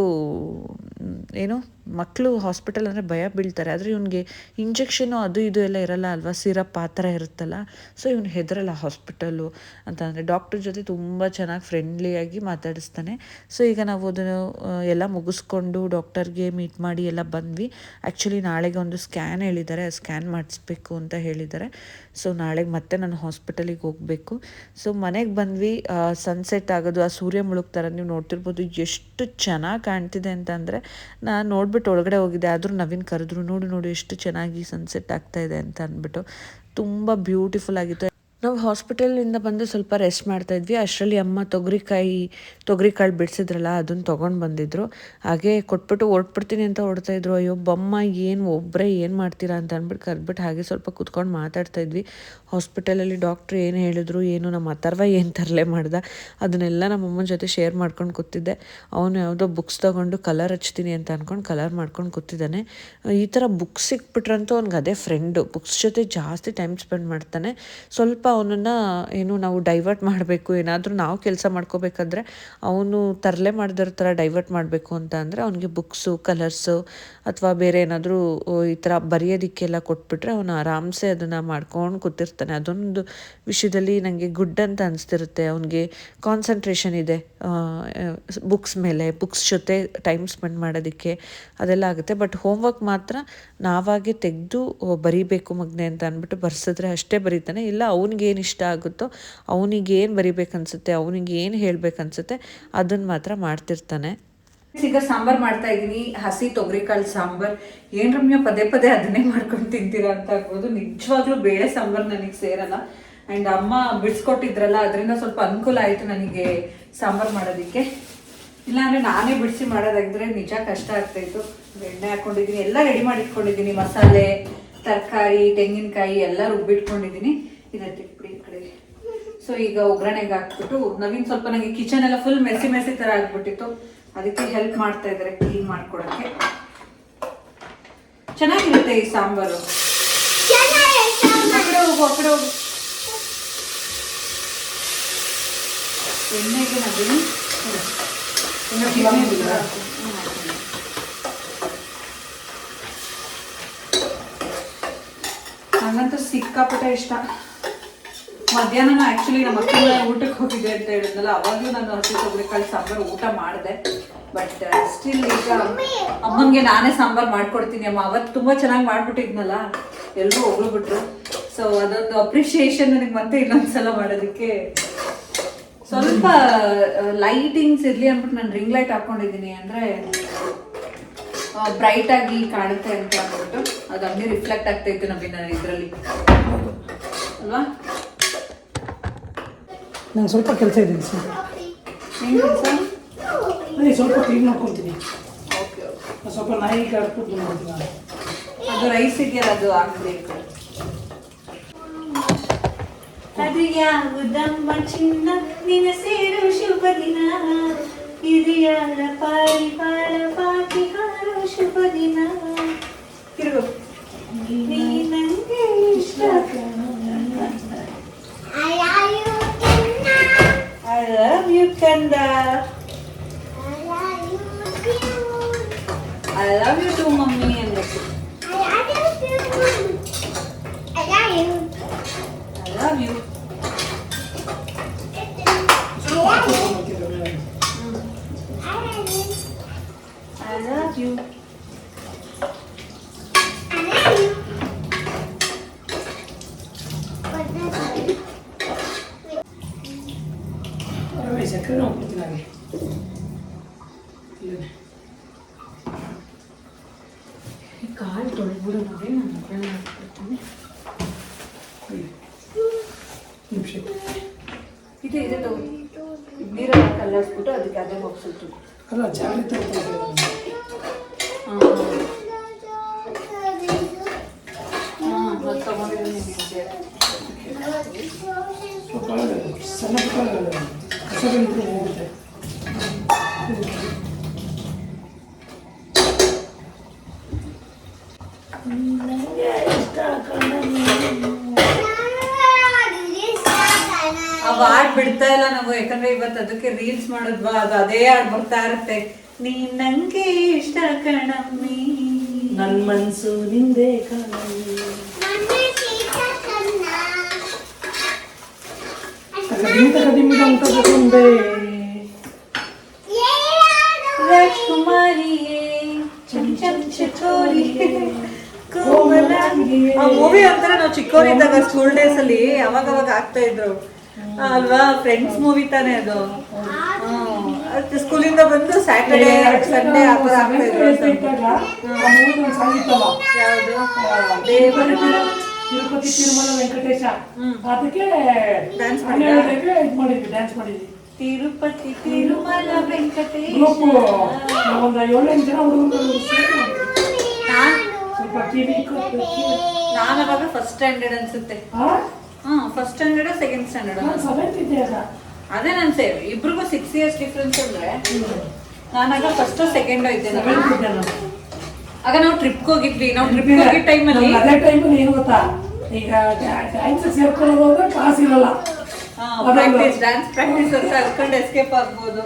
ಏನು ಮಕ್ಕಳು ಹಾಸ್ಪಿಟಲ್ ಅಂದರೆ ಭಯ ಬೀಳ್ತಾರೆ. ಆದರೆ ಇವನಿಗೆ ಇಂಜೆಕ್ಷನು ಅದು ಇದು ಎಲ್ಲ ಇರಲ್ಲ ಅಲ್ವಾ? ಸಿರಪ್ ಆ ಥರ ಇರುತ್ತಲ್ಲ? ಸೊ ಇವನು ಹೆದರಲ್ಲ ಹಾಸ್ಪಿಟಲು ಅಂತ ಅಂದರೆ ಡಾಕ್ಟರ್ ಜೊತೆ ತುಂಬ ಚೆನ್ನಾಗಿ ಫ್ರೆಂಡ್ಲಿಯಾಗಿ ಮಾತಾಡಿಸ್ತಾನೆ. ಸೊ ಈಗ ನಾವು ಅದನ್ನು ಎಲ್ಲ ಮುಗಿಸ್ಕೊಂಡು ಡಾಕ್ಟರ್ಗೆ ಮೀಟ್ ಮಾಡಿ ಎಲ್ಲ ಬಂದ್ವಿ. ಆ್ಯಕ್ಚುಲಿ ನಾಳೆಗೆ ಒಂದು ಸ್ಕ್ಯಾನ್ ಹೇಳಿದ್ದಾರೆ. ಸ್ಕ್ಯಾನ್ ಮಾಡಿಸ್ಬೇಕು ಅಂತ ಹೇಳಿದ್ದಾರೆ. ಸೊ ನಾಳೆಗೆ ಮತ್ತೆ ನಾನು ಹಾಸ್ಪಿಟಲಿಗೆ ಹೋಗಬೇಕು. ಸೊ ಮನೆಗೆ ಬಂದ್ವಿ ಸನ್ಸೆಟ್ ಆಗೋದು, ಆ ಸೂರ್ಯ ಮುಳುಗ್ತಾರೆ ನೀವು ನೋಡ್ತಿರ್ಬೋದು ಎಷ್ಟು ಚೆನ್ನಾಗಿ ಕಾಣ್ತಿದೆ ಅಂತ ಅಂದರೆ ನಾನು ನೋಡ್ಬಿಟ್ಟು ಒಳಗಡೆ ಹೋಗಿದ್ದೆ. ಆದರೂ ನವೀನ್ ಕರೆದ್ರು, ನೋಡು ನೋಡು, ಎಷ್ಟು ಚೆನ್ನಾಗಿ ಸನ್ಸೆಟ್ ಆಗ್ತಾ ಇದೆ ಅಂತ ಅಂದ್ಬಿಟ್ಟು ತುಂಬ ಬ್ಯೂಟಿಫುಲ್ ಆಗಿತ್ತು. ನಾವು ಹಾಸ್ಪಿಟಲಿಂದ ಬಂದು ಸ್ವಲ್ಪ ರೆಸ್ಟ್ ಮಾಡ್ತಾ ಇದ್ವಿ. ಅಷ್ಟರಲ್ಲಿ ಅಮ್ಮ ತೊಗರಿಕಾಯಿ, ತೊಗರಿಕಾಳು ಬಿಡಿಸಿದ್ರಲ್ಲ ಅದನ್ನು ತೊಗೊಂಡು ಬಂದಿದ್ರು. ಹಾಗೆ ಕೊಟ್ಬಿಟ್ಟು ಹೊರಟ್ಬಿಡ್ತೀನಿ ಅಂತ ಹೊಡ್ತಾಯಿದ್ರು ಅಯ್ಯೋ, ಬಮ್ಮ, ಏನು ಒಬ್ಬರೇ ಏನು ಮಾಡ್ತೀರಾ ಅಂತ ಅಂದ್ಬಿಟ್ಟು ಕರೆದ್ಬಿಟ್ಟು ಹಾಗೆ ಸ್ವಲ್ಪ ಕುತ್ಕೊಂಡು ಮಾತಾಡ್ತಾ ಇದ್ವಿ. ಹಾಸ್ಪಿಟಲಲ್ಲಿ ಡಾಕ್ಟ್ರು ಏನು ಹೇಳಿದ್ರು, ಏನು, ನಮ್ಮ ಅಥರ್ವ ಏನು ತರಲೆ ಮಾಡ್ದ, ಅದನ್ನೆಲ್ಲ ನಮ್ಮ ಅಮ್ಮನ ಜೊತೆ ಶೇರ್ ಮಾಡ್ಕೊಂಡು ಕೂತಿದ್ದೆ. ಅವನು ಯಾವುದೋ ಬುಕ್ಸ್ ತೊಗೊಂಡು ಕಲರ್ ಹಚ್ತೀನಿ ಅಂತ ಅಂದ್ಕೊಂಡು ಕಲರ್ ಮಾಡ್ಕೊಂಡು ಕೂತಿದ್ದಾನೆ. ಈ ಥರ ಬುಕ್ಸ್ ಸಿಕ್ಬಿಟ್ರಂತೂ ಅವ್ನಿಗೆ ಅದೇ ಫ್ರೆಂಡು. ಬುಕ್ಸ್ ಜೊತೆ ಜಾಸ್ತಿ ಟೈಮ್ ಸ್ಪೆಂಡ್ ಮಾಡ್ತಾನೆ. ಸ್ವಲ್ಪ ಅವನನ್ನು ಏನು ನಾವು ಡೈವರ್ಟ್ ಮಾಡಬೇಕು, ಏನಾದರೂ ನಾವು ಕೆಲಸ ಮಾಡ್ಕೋಬೇಕಾದ್ರೆ ಅವನು ತರಲೆ ಮಾಡಿದ್ರ ಥರ ಡೈವರ್ಟ್ ಮಾಡಬೇಕು ಅಂತ ಅಂದರೆ ಅವನಿಗೆ ಬುಕ್ಸು ಕಲರ್ಸು ಅಥವಾ ಬೇರೆ ಏನಾದರೂ ಈ ಥರ ಬರೆಯೋದಕ್ಕೆಲ್ಲ ಕೊಟ್ಬಿಟ್ರೆ ಅವನು ಆರಾಮ್ಸೆ ಅದನ್ನು ಮಾಡ್ಕೊಂಡು ಕೂತಿರ್ತಾನೆ. ಅದೊಂದು ವಿಷಯದಲ್ಲಿ ನನಗೆ ಗುಡ್ ಅಂತ ಅನಿಸ್ತಿರುತ್ತೆ. ಅವನಿಗೆ ಕಾನ್ಸಂಟ್ರೇಷನ್ ಇದೆ. ಬುಕ್ಸ್ ಮೇಲೆ ಬುಕ್ಸ್ ಜೊತೆ ಟೈಮ್ ಸ್ಪೆಂಡ್ ಮಾಡೋದಕ್ಕೆ ಅದೆಲ್ಲ ಆಗುತ್ತೆ. ಬಟ್ ಹೋಮ್ವರ್ಕ್ ಮಾತ್ರ ನಾವಾಗೆ ತೆಗೆದು ಬರಿಬೇಕು ಮಗ್ನೆ ಅಂತ ಅಂದ್ಬಿಟ್ಟು ಬರ್ಸಿದ್ರೆ ಅಷ್ಟೇ ಬರೀತಾನೆ. ಇಲ್ಲ, ಅವ್ನಿಗೆ ಏನು ಇಷ್ಟ ಆಗುತ್ತೋ ಅವನಿಗೆ ಏನು ಬರಿಬೇಕನ್ಸುತ್ತೆ ಅವನಿಗೆ ಏನು ಹೇಳ್ಬೇಕನ್ಸುತ್ತೆ ಅದನ್ನು ಮಾತ್ರ ಮಾಡ್ತಿರ್ತಾನೆ. ಈಗ ಸಾಂಬಾರ್ ಮಾಡ್ತಾ ಇದ್ದೀನಿ. ಹಸಿ ತೊಗರಿಕಾಳು ಸಾಂಬಾರ್. ಏನ್ ರಮ್ಯ, ಪದೇ ಪದೇ ಅದನ್ನೇ ಮಾಡ್ಕೊಂಡು ತಿಂತೀರಾ ಅಂತ ಆಗ್ಬೋದು ನಿಜವಾಗ್ಲೂ ಬೇಳೆ ಸಾಂಬಾರ್ ನನಗೆ ಸೇರಲ್ಲ. ಅಂಡ್ ಅಮ್ಮ ಬಿಡಿಸ್ಕೊಟ್ಟಿದ್ರಲ್ಲ, ಅದರಿಂದ ಸ್ವಲ್ಪ ಅನುಕೂಲ ಆಯ್ತು ನನಗೆ ಸಾಂಬಾರ್ ಮಾಡೋದಕ್ಕೆ. ಇಲ್ಲಾಂದ್ರೆ ನಾನೇ ಬಿಡಿಸಿ ಮಾಡೋದಾಗಿದ್ರೆ ನಿಜ ಕಷ್ಟ ಆಗ್ತಾಯಿತ್ತು ಎಣ್ಣೆ ಹಾಕೊಂಡಿದ್ದೀನಿ, ಎಲ್ಲ ರೆಡಿ ಮಾಡಿ ಇಟ್ಕೊಂಡಿದ್ದೀನಿ ಮಸಾಲೆ, ತರಕಾರಿ, ತೆಂಗಿನಕಾಯಿ ಎಲ್ಲ ರುಬ್ಬಿಟ್ಕೊಂಡಿದ್ದೀನಿ. ಇದಕ್ಕೆ ಸೊ ಈಗ ಒಗ್ಗರಣೆಗೆ ಹಾಕ್ಬಿಟ್ಟು ನವೀನ್ ಸ್ವಲ್ಪ ನನಗೆ ಕಿಚನ್ ಎಲ್ಲ ಫುಲ್ ಮೆಸಿ ಮೆಸಿ ತರ ಆಗ್ಬಿಟ್ಟಿತ್ತು. ಅದಕ್ಕೆ ಹೆಲ್ಪ್ ಮಾಡ್ತಾ ಇದ್ದಾರೆ ಕ್ಲೀನ್ ಮಾಡ್ಕೊಡಕ್ಕೆ. ಚೆನ್ನಾಗಿರುತ್ತೆ ಈ ಸಾಂಬಾರು. ಆ ಕಡೆ ಹೋಗು ಕಡೆ ಹೋಗು. ಎಣ್ಣೆಗೆ ನವೀನ್. ನಂಗಂತೂ ಸಿಕ್ಕಾಪಟ್ಟೆ ಇಷ್ಟ. ಮಧ್ಯಾಹ್ನ ಆಕ್ಚುಲಿ ನಮ್ಮ ಅಕ್ಕನ ಊಟಕ್ಕೆ ಹೋಗಿದ್ದೆ ಅಂತ ಹೇಳಿದ್ನಲ್ಲ, ಅವಾಗಲೂ ನಾನು ಹಸಿ ತೊಗರಿಕಾಳು ಸಾಂಬಾರು ಊಟ ಮಾಡಿದೆ. ಬಟ್ ಸ್ಟಿಲ್ ಈಗ ಅಮ್ಮನಿಗೆ ನಾನೇ ಸಾಂಬಾರು ಮಾಡ್ಕೊಡ್ತೀನಿ ಅಮ್ಮ. ಅವತ್ತು ತುಂಬ ಚೆನ್ನಾಗಿ ಮಾಡಿಬಿಟ್ಟಿದ್ನಲ್ಲ ಎಲ್ಲರೂ ಹೊಗಳ್ಬಿಟ್ರು. ಸೊ ಅದೊಂದು ಅಪ್ರಿಷಿಯೇಷನ್ ನನಗೆ ಮತ್ತೆ ಇನ್ನೊಂದ್ಸಲ ಮಾಡೋದಕ್ಕೆ. ಸ್ವಲ್ಪ ಲೈಟಿಂಗ್ಸ್ ಇರಲಿ ಅಂದ್ಬಿಟ್ಟು ನಾನು ರಿಂಗ್ ಲೈಟ್ ಹಾಕೊಂಡಿದ್ದೀನಿ ಅಂದರೆ ಬ್ರೈಟ್ ಆಗಿ ಕಾಣುತ್ತೆ ಅಂತ ಅಂದ್ಬಿಟ್ಟು. ಅದು ಹಂಗೆ ರಿಫ್ಲೆಕ್ಟ್ ಆಗ್ತಾ ಇತ್ತು ನಮಗೆ ಇದರಲ್ಲಿ. ಅಲ್ವಾ? ನಂಗೆ ಸ್ವಲ್ಪ ಕೆಲಸ ಇದೆ ಸರ್ ಏನ್ ಕೆಲ್ಸ? ಅದೇ ಸ್ವಲ್ಪ ಕ್ಲೀನ್ ಮಾಡ್ಕೊತೀನಿ ಓಕೆ ಓಕೆ ನಾನ್ ಸ್ವಲ್ಪ ನಾಯಿ ಕಟ್ಬಿಟ್ಟು ಮಾಡ್ತೀನಿ ನಾನು ಅದು ರೈಸ್ ಇದೆಯಲ್ಲ ಅದು ಹಾಕ್ಬೇಕು ಅದು ಯಾವುದಮ್ಮ ಚಿನ್ನ ನಿನ ಸೇರು ಶುಭ ದಿನ ಹಿರಿಯರ ಪಾರಿವಾಳ ಪಾಟಿ ಹಾರೋ ಶುಭ ದಿನ ತಿರುಗು ನೀ ganda. I love you too, mommy and daddy. I love you. I love you. ಕಸ ಬಂದ್ರೆ ಇಷ್ಟ ಅವ್ ಹಾಡ್ ಬಿಡ್ತಾ ಇಲ್ಲ ನಾವು, ಯಾಕಂದ್ರೆ ಇವತ್ತು ಅದಕ್ಕೆ ರೀಲ್ಸ್ ಮಾಡಿದ್ವಾ, ಅದು ಅದೇ ಹಾಡ್ ಬರ್ತಾ ಇರುತ್ತೆ. ನೀ ನಂಗೆ ಇಷ್ಟ ಕಣಮ್ಮಿ. ನನ್ನ ಮನ್ಸು ನಿಂದೆ ಕಾಣ ಅಂತ ತಗೊಂಡೆ ರಾಜ್ಕುಮಾರಿಯೇ ಚಮ್ ಚಮ್ ಚಕೋರಿ ಕೋಮಲಾಂಗಿ. ಆ ಮೂವಿ ಒಂಥರ ನಾವು ಚಿಕ್ಕವರಿದ್ದಾಗ ಸ್ಕೂಲ್ ಡೇಸ್ ಅಲ್ಲಿ ಅವಾಗ ಅವಾಗ ಆಗ್ತಾ ಇದ್ರು. ಅಲ್ವಾ? ಫ್ರೆಂಡ್ಸ್ ಮೂವಿ ತಾನೇ ಅದು. ಸ್ಕೂಲಿಂದ ಬಂದು ಸ್ಯಾಟರ್ಡೆ ಸಂಡೇ ಆಗ್ತಾ ಇದ್ರು. ಯಾವುದು? ತಿರುಪತಿ ತಿರುಮಲ ವೆಂಕಟೇಶ. ಅದಕ್ಕೆ ಡ್ಯಾನ್ಸ್ ಹನ್ನೆರಡಕ್ಕೆ ಇದು ಮಾಡಿದ್ವಿ ಡ್ಯಾನ್ಸ್ ಮಾಡಿದ್ವಿ. ತಿರುಪತಿ ತಿರುಮಲ ವೆಂಕಟೇಶ. ಗ್ರೂಪು. ಒಂದು ಏಳೆಂಟು ಜನ ಹುಡುಗರು ಸೇರಿ ಸ್ವಲ್ಪ ಕಿವಿ ನಾನು ಅವಾಗ ಫಸ್ಟ್ ಸ್ಟ್ಯಾಂಡರ್ಡ್ ಅನ್ಸುತ್ತೆ. ಹಾ? First standard second standard seventh ಆಗ ಅದೇ ನಾನು ಸೇವ್ ಇಬ್ರಿಗೂ ಸಿಕ್ಸ್ ಇಯರ್ಸ್ ಡಿಫ್ರೆನ್ಸ್ ಅಂದ್ರೆ ನಾನಾಗ ಫಸ್ಟ್ ಸೆಕೆಂಡ್ ಇದ್ದೆ ಆಗ ನಾವು ಟ್ರಿಪ್ ಹೋಗಿದ್ವಿ. ನಾವು ಟ್ರಿಪ್ ಹೋಗಿದ್ದ ಟೈಮಲ್ಲಿ ನಮ್ಗೆ ಅದೇ ಟೈಮಲ್ಲಿ ಏನು ಗೊತ್ತಾ? ಈಗ ಡ್ಯಾನ್ಸ್ ಸೇರ್ಕೊಳ್ಳೋದು ಅಂದ್ರೆ ಕ್ಲಾಸ್ ಇರಲ್ಲ. ಪ್ರಾಕ್ಟೀಸ್ ಡ್ಯಾನ್ಸ್ ಪ್ರಾಕ್ಟೀಸ್ ಅಂತ ಅನ್ಕೊಂಡು ಎಸ್ಕೇಪ್ ಆಗ್ಬೋದು.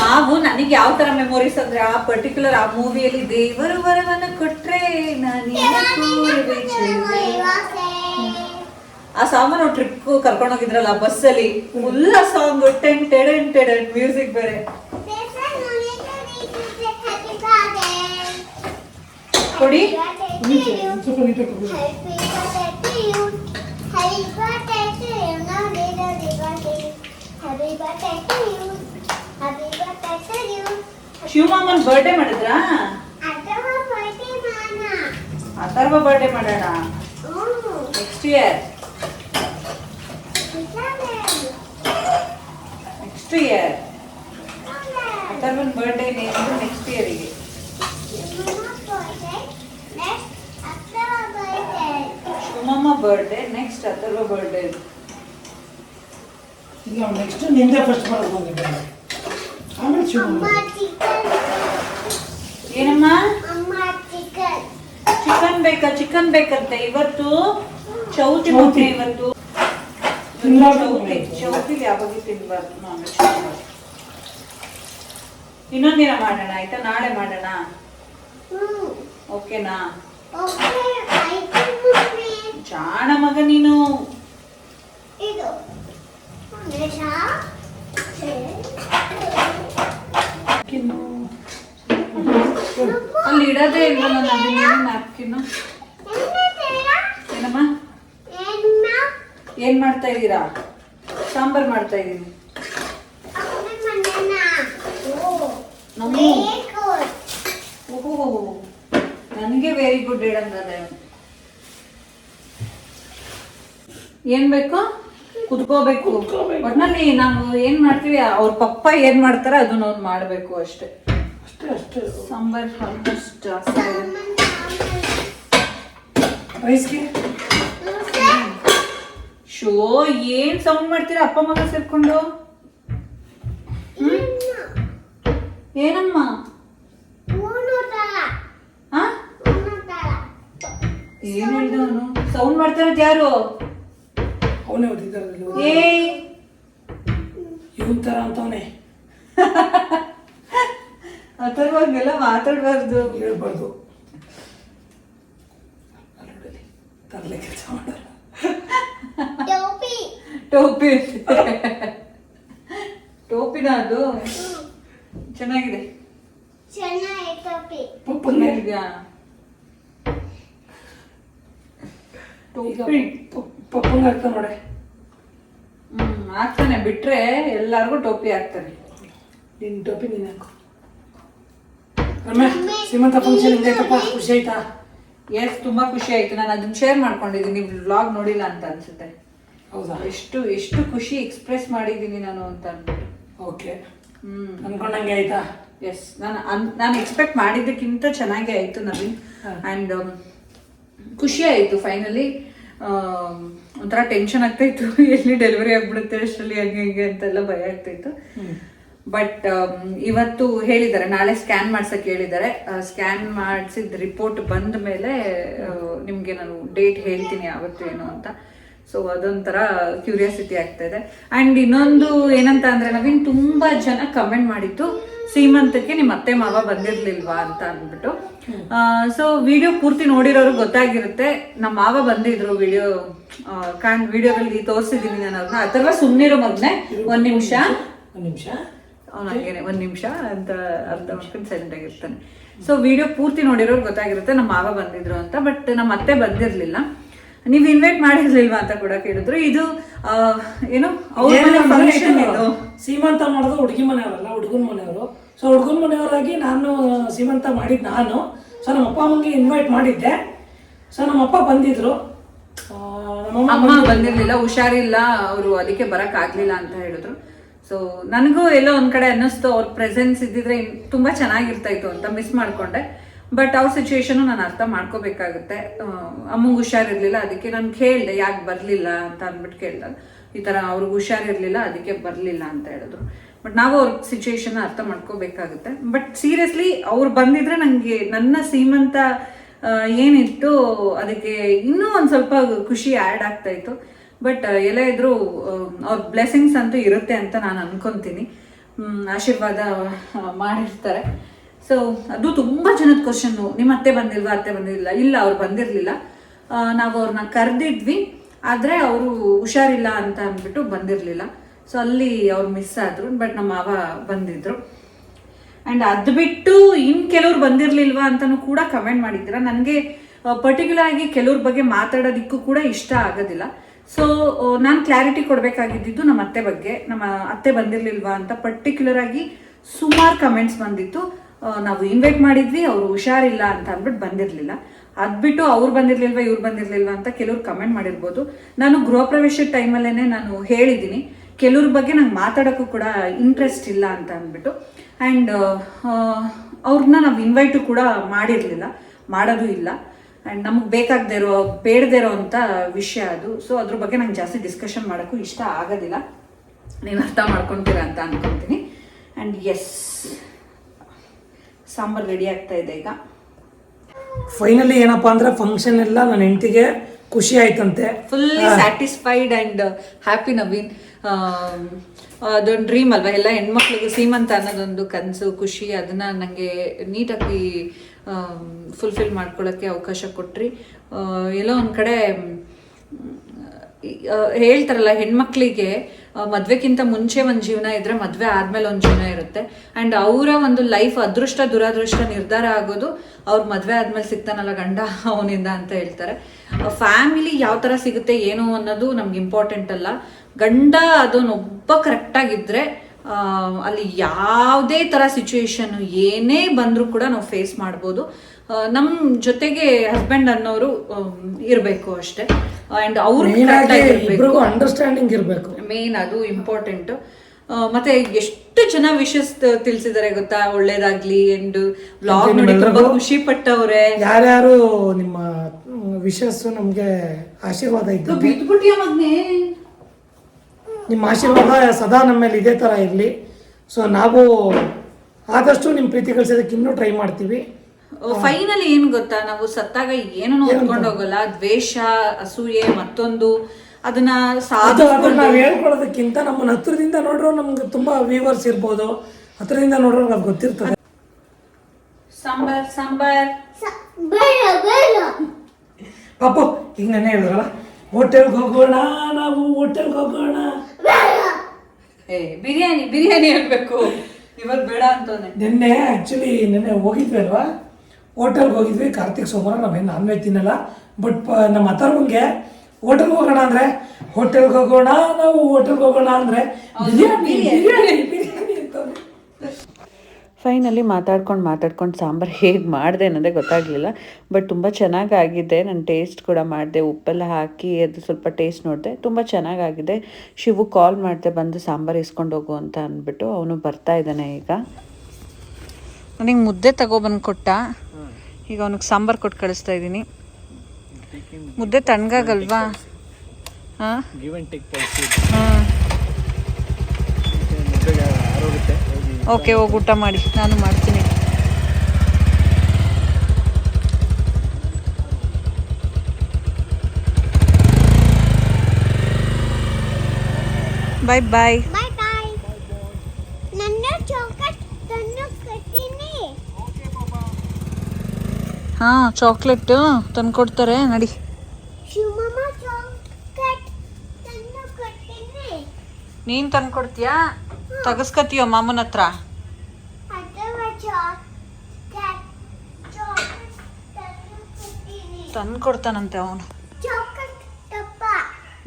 ನಾವು ನನಗೆ ಯಾವ ತರ ಮೆಮೊರೀಸ್ ಅಂದ್ರೆ ಆ ಪರ್ಟಿಕ್ಯುಲರ್ ಆ ಮೂವಿಯಲ್ಲಿ ದೇವರು ವರವನ್ನು ಕೊಟ್ರೆ ನಾನು ಆ ಸಾಂಗ್ ನಾವು ಟ್ರಿಪ್ ಕರ್ಕೊಂಡು ಹೋಗಿದ್ರಲ್ಲ ಬಸ್ಸಲ್ಲಿ ಫುಲ್ ಆ ಸಾಂಗ್ ಟೆನ್ ಟೆಡ್ ಟೆಡ್ ಮ್ಯೂಸಿಕ್ ಬೇರೆ. ಕೊಡಿ. ಶಿವಮಾಮನ್ ಬರ್ಡೇ ಮಾಡಿದ್ರಾ? ಅಥರ್ವ ಬರ್ಡೇ ಮಾಡೋಣ. Next year next year ಅಥರ್ವನ್ birthday birthday next Atharva birthday ಈಗ ನೆಕ್ಸ್ಟ್ ನಿಂದೆ ಫಸ್ಟ್ ಮಾಡೋದು ಬಂದಿದ್ದೆ. ಆಮೇಲೆ ಶಿವ ಏನಮ್ಮ? ಚಿಕನ್ ಬೇಕಾ? ಚಿಕನ್ ಬೇಕಂತೆ. ಇವತ್ತು ಚೌತಿ ಮುಖ್ಯ ಮಕ್ಕಳು ಇವತ್ತು. ಚೌತಿ. ಚೌತಿಲಿ ಯಾವಾಗ ತಿನ್ಬಾರ್ದು. ನಾನ್ ವೆಜ್ ಇನ್ನೊಂದಿನ ಮಾಡೋಣ ಆಯ್ತಾ? ನಾಳೆ ಮಾಡೋಣ? ಓಕೆನಾ ಜಾಣ ಮಗ ನೀನು. ಇದು ಅಲ್ಲಿ ಇಡೋದೇ ಇಲ್ಲ ನಾನು ಅದನ್ನೇನು ಏನಮ್ಮ? ಏನ್ ಮಾಡ್ತಾ ಇದ್ದೀರಾ? ಸಾಂಬಾರ್ ಮಾಡ್ತಾ ಇದ್ದೀನಿ. ನಮ್ಮ ಓಹೋ ನನಗೆ ವೆರಿ ಗುಡ್ ಹೇಳಂಗದೆ ಏನ್ ಬೇಕು? ಕುತ್ಕೋಬೇಕು. ಒಟ್ನಲ್ಲಿ ನಾವು ಏನ್ ಮಾಡ್ತೀವಿ ಅವ್ರ ಪಪ್ಪ ಏನ್ ಮಾಡ್ತಾರೆ ಅದನ್ನ ಅವ್ರು ಮಾಡ್ಬೇಕು ಅಷ್ಟೇ. ಅಷ್ಟೇ ಅಷ್ಟೇ. ಸಾಂಬಾರ್ ಆಲ್ಮೋಸ್ಟ್ ರೈಸ್ಗೆ ಶೋ ಏನ್ ಸೌಂಡ್ ಮಾಡ್ತೀರಾ ಅಪ್ಪ ಮಗ ಸೇರ್ಕೊಂಡು? ಏನಮ್ಮ? ಹಾ ಏನ್ ಹೇಳ್ದ ಅವನು ಸೌಂಡ್ ಮಾಡ್ತಾರ ಯಾರು? ಅವನೇ ಓದಿದ್ದಾರೆ ಏಯ್. ಇವನ್ ಥರ ಅಂತವನೇ. ಅಥರ್ವಾಗೆಲ್ಲ ಮಾತಾಡಬಾರ್ದು. ಹೇಳ್ಬಾರ್ದು. ತರಲೆ ಕೆಲಸ ಮಾಡಲ್ಲ. ಟೋಪಿ. ಟೋಪಿನ ಅದು? ಚೆನ್ನಾಗಿದೆ. ಪಪ್ಪಂಗೆ ಚೆನ್ನಾಗಿದ್ಯಾ? ಈಗ ಟೋಪಿ ಪಪ್ಪಂಗೆ ಆಗ್ತಾನೆ ನೋಡೆ. ಹ್ಮ್ ಹಾಕ್ತಾನೆ. ಬಿಟ್ರೆ ಎಲ್ಲಾರ್ಗು ಟೋಪಿ ಹಾಕ್ತಾನೆ. ನಿನ್ ಟೋಪಿ ನೀನ್ ಹಾಕು. ರಮ್ಯಾ ಸೀಮಂತ ಫಂಕ್ಷನ್ ಹೆಂಗಾಯ್ತಪ್ಪ ಖುಷಿ ಆಯ್ತಾ? ಎಸ್ ತುಂಬಾ ಖುಷಿ ಆಯ್ತು. ನಾನು ಅದನ್ನ ಶೇರ್ ಮಾಡ್ಕೊಂಡಿದ್ದೀನಿ. ನೀವು ವ್ಲಾಗ್ ನೋಡಿಲ್ಲ ಅಂತ ಅನ್ಸುತ್ತೆ. ಹೌದಾ? ಎಷ್ಟು ಎಷ್ಟು ಖುಷಿ ಎಕ್ಸ್ಪ್ರೆಸ್ ಮಾಡಿದ್ದೀನಿ ನಾನು ಅಂತ ಅಂದ್ಬಿಟ್ಟು ಓಕೆ. ಹ್ಮ್. ಅನ್ಕೊಂಡಂಗೆ ಆಯ್ತಾ? ಎಸ್ ನಾನು ನಾನು ಎಕ್ಸ್ಪೆಕ್ಟ್ ಮಾಡಿದ್ದಕ್ಕಿಂತ ಚೆನ್ನಾಗೇ ಆಯಿತು ನವೀನ್. ಆ್ಯಂಡ್ ಖುಷಿ ಆಯಿತು ಫೈನಲಿ ಒಂಥರ ಟೆನ್ಷನ್ ಆಗ್ತಾ ಇತ್ತು. ಎಲ್ಲಿ ಡೆಲಿವರಿ ಆಗ್ಬಿಡುತ್ತೆ ಅಷ್ಟರಲ್ಲಿ ಹಂಗೆ ಹಿಂಗೆ ಅಂತೆಲ್ಲ ಭಯ ಆಗ್ತಾಯಿತ್ತು ಬಟ್ ಇವತ್ತು ಹೇಳಿದ್ದಾರೆ ನಾಳೆ ಸ್ಕ್ಯಾನ್ ಮಾಡ್ಸಕ್ಕೆ ಹೇಳಿದ್ದಾರೆ. ಸ್ಕ್ಯಾನ್ ಮಾಡಿಸಿದ ರಿಪೋರ್ಟ್ ಬಂದ ಮೇಲೆ ನಿಮಗೆ ನಾನು ಡೇಟ್ ಹೇಳ್ತೀನಿ ಯಾವತ್ತು ಏನು ಅಂತ. ಸೊ ಅದೊಂಥರ ಕ್ಯೂರಿಯಾಸಿಟಿ ಆಗ್ತಾ ಇದೆ. ಆ್ಯಂಡ್ ಇನ್ನೊಂದು ಏನಂತ ಅಂದರೆ ನವೀನ್ ತುಂಬ ಜನ ಕಮೆಂಟ್ ಮಾಡಿತ್ತು ಸೀಮಂತಕ್ಕೆ ನಿಮ್ಮ ಅತ್ತೆ ಮಾವ ಬಂದಿರ್ಲಿಲ್ವಾ ಅಂತ ಅಂದ್ಬಿಟ್ಟು. ಸೊ ವಿಡಿಯೋ ಪೂರ್ತಿ ನೋಡಿರೋರು ಗೊತ್ತಾಗಿರುತ್ತೆ. ನಮ್ಮ ಮಾವ ಬಂದಿದ್ರು ವಿಡಿಯೋ ಕಾಣ್ ವಿಡಿಯೋದಲ್ಲಿ ತೋರಿಸಿದೀನಿ ನಾನು ಅವ್ರನ್ನ ಅಥವಾ ಸುಮ್ಮನಿರೋ ಮಗ್ನೆ ಒಂದ್ ನಿಮಿಷ. ಒಂದು ನಿಮಿಷ. ಅವ್ನು ಹಂಗೇನೆ ಒಂದ್ ನಿಮಿಷ ಅಂತ ಅರ್ಧ ಮಾಡ್ಕೊಂಡು ಸೈಲೆಂಟ್ ಆಗಿರ್ತಾನೆ ಸೊ ವಿಡಿಯೋ ಪೂರ್ತಿ ನೋಡಿರೋರು ಗೊತ್ತಾಗಿರುತ್ತೆ ನಮ್ಮ ಮಾವ ಬಂದಿದ್ರು ಅಂತ ಬಟ್ ನಮ್ಮ ಅತ್ತೆ ಬಂದಿರ್ಲಿಲ್ಲ. ನೀವು ಇನ್ವೈಟ್ ಮಾಡಿರ್ಲಿಲ್ವಾ ಅಂತ ಕೂಡ ಕೇಳಿದ್ರು. ಇದು ಏನು ಅವ್ರ ಮನೆ ಫಂಕ್ಷನ್ ಇದು. ಸೀಮಂತ ಮಾಡೋದು ಹುಡುಗಿ ಮನೆಯವರಲ್ಲ ಹುಡುಗನ ಮನೆಯವರು. ಸೊ ಹುಡುಗನ ಮನೆಯವರಾಗಿ ನಾನು ಸೀಮಂತ ಮಾಡಿದ್ದು ನಾನು. ಸೊ ನಮ್ಮ ಅಪ್ಪ ಅಮ್ಮಂಗೆ ಇನ್ವೈಟ್ ಮಾಡಿದ್ದೆ. ಸೊ ನಮ್ಮ ಅಪ್ಪ ಬಂದಿದ್ರು ಅಮ್ಮ ಬಂದಿರ್ಲಿಲ್ಲ ಹುಷಾರಿಲ್ಲ ಅವರು ಅದಕ್ಕೆ ಬರಕ್ ಆಗ್ಲಿಲ್ಲ ಅಂತ ಹೇಳಿದ್ರು. ಸೊ ನನಗೂ ಎಲ್ಲೋ ಒಂದ್ ಕಡೆ ಅನ್ನಿಸ್ತು ಅವ್ರ ಪ್ರೆಸೆನ್ಸ್ ಇದ್ದಿದ್ರೆ ತುಂಬಾ ಚೆನ್ನಾಗಿರ್ತಾ ಇತ್ತು ಅಂತ ಮಿಸ್ ಮಾಡ್ಕೊಂಡೆ. ಬಟ್ ಅವ್ರ ಸಿಚುವೇಶನ್ ನಾನು ಅರ್ಥ ಮಾಡ್ಕೋಬೇಕಾಗುತ್ತೆ. ಅಮ್ಮಂಗೆ ಹುಷಾರಿರ್ಲಿಲ್ಲ, ಅದಕ್ಕೆ ನಾನು ಕೇಳಿದೆ, ಯಾಕೆ ಬರಲಿಲ್ಲ ಅಂತ ಅಂದ್ಬಿಟ್ಟು ಕೇಳ್ದಾಗ ಈ ತರ ಅವ್ರಿಗೆ ಹುಷಾರಿರ್ಲಿಲ್ಲ, ಅದಕ್ಕೆ ಬರಲಿಲ್ಲ ಅಂತ ಹೇಳಿದ್ರು. ಬಟ್ ನಾವು ಅವ್ರ ಸಿಚುವೇಶನ್ ಅರ್ಥ ಮಾಡ್ಕೋಬೇಕಾಗುತ್ತೆ. ಬಟ್ ಸೀರಿಯಸ್ಲಿ ಅವ್ರು ಬಂದಿದ್ರೆ ನನಗೆ ನನ್ನ ಸೀಮಂತ ಏನಿತ್ತು ಅದಕ್ಕೆ ಇನ್ನೂ ಒಂದು ಸ್ವಲ್ಪ ಖುಷಿ ಆ್ಯಡ್ ಆಗ್ತಾ ಇತ್ತು. ಬಟ್ ಎಲ್ಲ ಇದ್ರು ಅವ್ರ ಬ್ಲೆಸ್ಸಿಂಗ್ಸ್ ಅಂತೂ ಇರುತ್ತೆ ಅಂತ ನಾನು ಅನ್ಕೊಂತೀನಿ. ಆಶೀರ್ವಾದ ಮಾಡಿರ್ತಾರೆ. ಸೊ ಅದು ತುಂಬ ಜನದ ಕ್ವಶನ್ನು ನಿಮ್ಮ ಅತ್ತೆ ಬಂದಿಲ್ವಾ, ಅತ್ತೆ ಬಂದಿರಲಿಲ್ಲ ಇಲ್ಲ, ಅವ್ರು ಬಂದಿರಲಿಲ್ಲ. ನಾವು ಅವ್ರನ್ನ ಕರೆದಿದ್ವಿ. ಆದರೆ ಅವರು ಹುಷಾರಿಲ್ಲ ಅಂತ ಅಂದ್ಬಿಟ್ಟು ಬಂದಿರಲಿಲ್ಲ. ಸೊ ಅಲ್ಲಿ ಅವ್ರು ಮಿಸ್ ಆದರು ಬಟ್ ನಮ್ಮ ಮಾವ ಬಂದಿದ್ರು. ಆ್ಯಂಡ್ ಅದು ಬಿಟ್ಟು ಇನ್ನು ಕೆಲವ್ರು ಬಂದಿರಲಿಲ್ವಾ ಅಂತಲೂ ಕೂಡ ಕಮೆಂಟ್ ಮಾಡಿದ್ದೀರಾ? ನನಗೆ ಪರ್ಟಿಕ್ಯುಲರ್ ಆಗಿ ಕೆಲವ್ರ ಬಗ್ಗೆ ಮಾತಾಡೋದಿಕ್ಕೂ ಕೂಡ ಇಷ್ಟ ಆಗೋದಿಲ್ಲ. ಸೊ ನಾನು ಕ್ಲಾರಿಟಿ ಕೊಡಬೇಕಾಗಿದ್ದು ನಮ್ಮ ಅತ್ತೆ ಬಗ್ಗೆ, ನಮ್ಮ ಅತ್ತೆ ಬಂದಿರಲಿಲ್ವಾ ಅಂತ ಪರ್ಟಿಕ್ಯುಲರ್ ಆಗಿ ಸುಮಾರು ಕಮೆಂಟ್ಸ್ ಬಂದಿತ್ತು. ನಾವು ಇನ್ವೈಟ್ ಮಾಡಿದ್ವಿ, ಅವರು ಹುಷಾರಿಲ್ಲ ಅಂತ ಅಂದ್ಬಿಟ್ಟು ಬಂದಿರಲಿಲ್ಲ. ಅದ್ಬಿಟ್ಟು ಅವ್ರು ಬಂದಿರಲಿಲ್ವಾ, ಇವ್ರು ಬಂದಿರ್ಲಿಲ್ವಾ ಅಂತ ಕೆಲವ್ರು ಕಮೆಂಟ್ ಮಾಡಿರ್ಬೋದು. ನಾನು ಗೃಹ ಪ್ರವೇಶದ ಟೈಮಲ್ಲೇ ನಾನು ಹೇಳಿದ್ದೀನಿ. ಕೆಲವ್ರ ಬಗ್ಗೆ ನಂಗೆ ಮಾತಾಡೋಕ್ಕೂ ಕೂಡ ಇಂಟ್ರೆಸ್ಟ್ ಇಲ್ಲ ಅಂತ ಅಂದ್ಬಿಟ್ಟು. ಆ್ಯಂಡ್ ಅವ್ರನ್ನ ನಾವು ಇನ್ವೈಟು ಕೂಡ ಮಾಡಿರಲಿಲ್ಲ. ಮಾಡೋದು ಇಲ್ಲ. ಆ್ಯಂಡ್ ನಮಗೆ ಬೇಕಾಗದೇ ಇರೋ, ಬೇಡದೇ ಇರೋ ಅಂಥ ವಿಷಯ ಅದು. ಸೊ ಅದ್ರ ಬಗ್ಗೆ ನಂಗೆ ಜಾಸ್ತಿ ಡಿಸ್ಕಷನ್ ಮಾಡೋಕ್ಕೂ ಇಷ್ಟ ಆಗೋದಿಲ್ಲ. ನೀವು ಅರ್ಥ ಮಾಡ್ಕೊತೀರ ಅಂತ ಅಂದ್ಕೊತೀನಿ ಆ್ಯಂಡ್ ಎಸ್ ಸಾಂಬಾರು ರೆಡಿ ಆಗ್ತಾ ಇದೆ ಈಗ. ಫೈನಲಿ ಏನಪ್ಪಾ ಅಂದ್ರೆ ಫಂಕ್ಷನ್ ಎಲ್ಲ ನನ್ನ ಹೆಂಡತಿಗೆ ಖುಷಿ ಆಯ್ತಂತೆ. Fully satisfied and happy Naveen. ಅದೊಂದು ಡ್ರೀಮ್ ಅಲ್ವಾ? ಎಲ್ಲ ಹೆಣ್ಮಕ್ಳಿಗೂ ಸೀಮಂತ ಅನ್ನೋದೊಂದು ಕನಸು ಖುಷಿ ಅದನ್ನ ನನಗೆ ನೀಟಾಗಿ ಫುಲ್ಫಿಲ್ ಮಾಡ್ಕೊಳ್ಳೋಕ್ಕೆ ಅವಕಾಶ ಕೊಟ್ರಿ. ಎಲ್ಲೋ ಒಂದು ಕಡೆ ಹೇಳ್ತಾರಲ್ಲ, ಹೆಣ್ಮಕ್ಳಿಗೆ ಮದುವೆಗಿಂತ ಮುಂಚೆ ಒಂದು ಜೀವನ ಇದ್ರೆ ಮದ್ವೆ ಆದ್ಮೇಲೆ ಒಂದು ಜೀವನ ಇರುತ್ತೆ. ಅಂಡ್ ಅವರ ಒಂದು ಲೈಫ್ ಅದೃಷ್ಟ, ದುರಾದೃಷ್ಟ ನಿರ್ಧಾರ ಆಗೋದು ಅವ್ರ ಮದ್ವೆ ಆದ್ಮೇಲೆ ಸಿಗ್ತಾನಲ್ಲ ಗಂಡ ಅವನಿಂದ ಅಂತ ಹೇಳ್ತಾರೆ. ಫ್ಯಾಮಿಲಿ ಯಾವ ಥರ ಸಿಗುತ್ತೆ, ಏನು ಅನ್ನೋದು ನಮ್ಗೆ ಇಂಪಾರ್ಟೆಂಟ್ ಅಲ್ಲ. ಗಂಡ ಅದನ್ನೊಬ್ಬ ಕರೆಕ್ಟಾಗಿದ್ದರೆ ಅಲ್ಲಿ ಯಾವುದೇ ಥರ ಸಿಚುವೇಶನ್ ಏನೇ ಬಂದರೂ ಕೂಡ ನಾವು ಫೇಸ್ ಮಾಡ್ಬೋದು. ನಮ್ಮ ಜೊತೆಗೆ ಹಸ್ಬೆಂಡ್ ಅನ್ನೋರು ಇರಬೇಕು ಅಷ್ಟೇ. ಆ್ಯಂಡ್ ಅವರು ಅಂಡರ್ಸ್ಟ್ಯಾಂಡಿಂಗ್ ಇರಬೇಕು. ಮೇನ್ ಅದು ಇಂಪಾರ್ಟೆಂಟ್ ಮತ್ತೆ ಎಷ್ಟು ಜನ ವಿಶಸ್ ತಿಳಿಸಿದ್ದಾರೆ ಗೊತ್ತಾ? ಒಳ್ಳೇದಾಗ್ಲಿ ಅಂಡ್ ವ್ಲಾಗ್ ನೋಡಿ ತುಂಬಾ ಖುಷಿ ಪಟ್ಟವ್ರೆ. ಯಾರ್ಯಾರು ನಿಮ್ಮ ವಿಶಸ್ ನಮ್ಗೆ ಆಶೀರ್ವಾದ ಇತ್ತು ಬಿದ್ಬಿಟ್ಟಿ ಮಗ್ನೆ? ನಿಮ್ಮ ಆಶೀರ್ವಾದ ಸದಾ ನಮ್ಮ ಮೇಲೆ ಇದೇ ತರ ಇರಲಿ. ಸೊ ನಾವು ಆದಷ್ಟು ನಿಮ್ಮ ಪ್ರೀತಿ ಕಳಿಸೋದಕ್ಕೆ ಇನ್ನೂ ಟ್ರೈ ಮಾಡ್ತೀವಿ. ಫೈನಲ್ ಏನ್ ಗೊತ್ತಾ? ನಾವು ಸತ್ತಾಗ ಏನು ಹೊತ್ಕೊಂಡು ಹೋಗಲ್ಲ ದ್ವೇಷ ಅಸೂಯೆ ಮತ್ತೊಂದು ಅದನ್ನ ಅದು ಸಾಧು ನಾವು ಹೇಳ್ಕೊಳ್ಳೋದಕ್ಕಿಂತ ನಮ್ಮನ್ನ ಹತ್ರದಿಂದ ನೋಡ್ರೋ ನಮ್ಗೆ ತುಂಬಾ ವ್ಯೂವರ್ಸ್ ಇರ್ಬೋದು. ಹತ್ರದಿಂದ ನೋಡ್ರೋ ನಮ್ಗೆ ಗೊತ್ತಿರ್ತದೆ. ಸಾಂಬಾರ್ ಸಾಂಬಾರ್ ಪಾಪ ಈಗ ನೆನೆ ಹೇಳಿದ್ರಲ್ಲ ಹೋಟೆಲ್ಗೆ ಹೋಗೋಣ ನಾವು ಹೋಟೆಲ್ಗೆ ಹೋಗೋಣ. ಏ ಬಿರಿಯಾನಿ ಬಿರಿಯಾನಿ ಹೇಳ್ಬೇಕು. ಇವಾಗ ಬೇಡ ಅಂತಾನೆ. ನಿನ್ನೆ ಆಕ್ಚುಲಿ ನಿನ್ನೆ ಹೋಗಿದ್ವಿ ಅಲ್ವಾ? ಹೋಟೆಲ್ಗೆ ಹೋಗಿದ್ವಿ, ಕಾರ್ತಿಕ್ ಸೋಮವಾರ ನಾವೇನು ನಾನ್ ವೆಜ್ ತಿನ್ನಲ್ಲ. ಬಟ್ ನಮ್ಮ ಅಥರ್ವಂಗೆ ಹೋಟೆಲ್ಗೆ ಹೋಗೋಣ ಅಂದರೆ ಹೋಟೆಲ್ಗೆ ಹೋಗೋಣ, ನಾವು ಹೋಟೆಲ್ಗೆ ಹೋಗೋಣ ಅಂದರೆ ಬಿರಿಯಾನಿ ಬಿರಿಯಾನಿ ಬಿರಿಯಾನಿ ಅಂತವ್ನೆ. ಫೈನಲಿ ಮಾತಾಡ್ಕೊಂಡು ಮಾತಾಡ್ಕೊಂಡು ಸಾಂಬಾರು ಹೇಗೆ ಮಾಡಿದೆ ಅನ್ನೋದೇ ಗೊತ್ತಾಗಲಿಲ್ಲ. ಬಟ್ ತುಂಬ ಚೆನ್ನಾಗಾಗಿದೆ, ನಾನು ಟೇಸ್ಟ್ ಕೂಡ ಮಾಡಿದೆ. ಉಪ್ಪೆಲ್ಲ ಹಾಕಿ ಅದು ಸ್ವಲ್ಪ ಟೇಸ್ಟ್ ನೋಡಿದೆ. ತುಂಬ ಚೆನ್ನಾಗಾಗಿದೆ. ಶಿವು ಕಾಲ್ ಮಾಡಿದೆ, ಬಂದು ಸಾಂಬಾರು ಇಸ್ಕೊಂಡು ಹೋಗು ಅಂತ ಅಂದ್ಬಿಟ್ಟು ಅವನು ಬರ್ತಾ ಇದ್ದಾನೆ ಈಗ. ನನಗೆ ಮುದ್ದೆ ತಗೊಬಂದು ಕೊಟ್ಟ ಈಗ ಅವನಿಗೆ ಸಾಂಬಾರು ಕೊಟ್ಟು ಕಳಿಸ್ತಾ ಇದ್ದೀನಿ. ಮುದ್ದೆ ತಣ್ಣಗಾಗಲ್ವಾ ಹಾಂ? ಹಾಂ. ಓಕೆ ಹೋಗಿ ಊಟ ಮಾಡಿ. ನಾನು ಮಾಡ್ತೀನಿ. ಬಾಯ್ ಬಾಯ್ ಬಾಯ್ ಬಾಯ್ ನನ್ನ ಚೌಕಟ್ ತಂದು ಕಟ್ಟಿನಿ ಹಾಂ ಚಾಕ್ಲೇಟ್ ತಂದ್ಕೊಡ್ತಾರೆ ನಡಿ. ನೀನ್ ತಂದ್ಕೊಡ್ತೀಯಾ? ತಗಸ್ಕತೀಯೋ ಮಾಮನ ಹತ್ರ? ತಂದ್ಕೊಡ್ತಾನಂತೆ ಅವನು.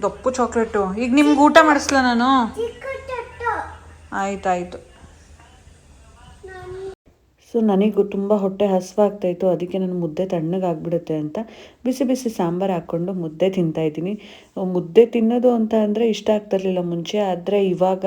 ದಪ್ಪು. ಚಾಕ್ಲೇಟು ಈಗ ನಿಮ್ಗೆ ಊಟ ಮಾಡಿಸ್ಲಾ ನಾನು? ಆಯ್ತಾಯ್ತು. ಸೊ ನನಗೂ ತುಂಬ ಹೊಟ್ಟೆ ಹಸಿವಾಗ್ತಾಯಿತ್ತು. ಅದಕ್ಕೆ ನಾನು ಮುದ್ದೆ ತಣ್ಣಗಾಗ್ಬಿಡುತ್ತೆ ಅಂತ ಬಿಸಿ ಬಿಸಿ ಸಾಂಬಾರು ಹಾಕ್ಕೊಂಡು ಮುದ್ದೆ ತಿಂತಾಯಿದ್ದೀನಿ ಮುದ್ದೆ ತಿನ್ನೋದು ಅಂತ ಅಂದರೆ ಇಷ್ಟ ಆಗ್ತಿರ್ಲಿಲ್ಲ ಮುಂಚೆ. ಆದರೆ ಇವಾಗ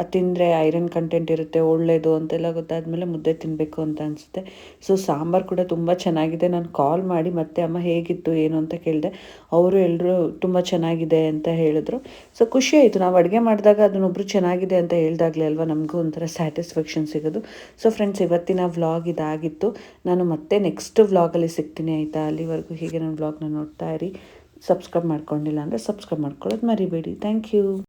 ಅದು ತಿಂದರೆ ಐರನ್ ಕಂಟೆಂಟ್ ಇರುತ್ತೆ ಒಳ್ಳೆಯದು ಅಂತೆಲ್ಲ ಗೊತ್ತಾದಮೇಲೆ ಮುದ್ದೆ ತಿನ್ನಬೇಕು ಅಂತ ಅನಿಸುತ್ತೆ. ಸೊ ಸಾಂಬಾರು ಕೂಡ ತುಂಬ ಚೆನ್ನಾಗಿದೆ. ನಾನು ಕಾಲ್ ಮಾಡಿ ಮತ್ತೆ ಅಮ್ಮ ಹೇಗಿತ್ತು, ಏನು ಅಂತ ಕೇಳಿದೆ. ಅವರು ಎಲ್ಲರೂ ತುಂಬ ಚೆನ್ನಾಗಿದೆ ಅಂತ ಹೇಳಿದ್ರು. ಸೊ ಖುಷಿ ಆಯಿತು. ನಾವು ಅಡುಗೆ ಮಾಡಿದಾಗ ಅದನ್ನೊಬ್ರು ಚೆನ್ನಾಗಿದೆ ಅಂತ ಹೇಳಿದಾಗಲೇ ಅಲ್ವಾ? ನಮಗೂ ಒಂಥರ ಸ್ಯಾಟಿಸ್ಫ್ಯಾಕ್ಷನ್ ಸಿಗೋದು. ಸೊ ಫ್ರೆಂಡ್ಸ್ ಇವತ್ತಿನ ವ್ಲಾಗ್ ವ್ಲಾಗ್ ಇದಾಗಿತ್ತು ನಾನು ಮತ್ತೆ ನೆಕ್ಸ್ಟ್ ವ್ಲಾಗಲ್ಲಿ ಸಿಗ್ತೀನಿ ಆಯಿತಾ? ಅಲ್ಲಿವರೆಗೂ ಹೀಗೆ ನನ್ನ ವ್ಲಾಗ್ನ ನೋಡ್ತಾ ಇರಿ. ಸಬ್ಸ್ಕ್ರೈಬ್ ಮಾಡ್ಕೊಂಡಿಲ್ಲ ಅಂದರೆ ಸಬ್ಸ್ಕ್ರೈಬ್ ಮಾಡ್ಕೊಳ್ಳೋದು ಮರಿಬೇಡಿ. Thank you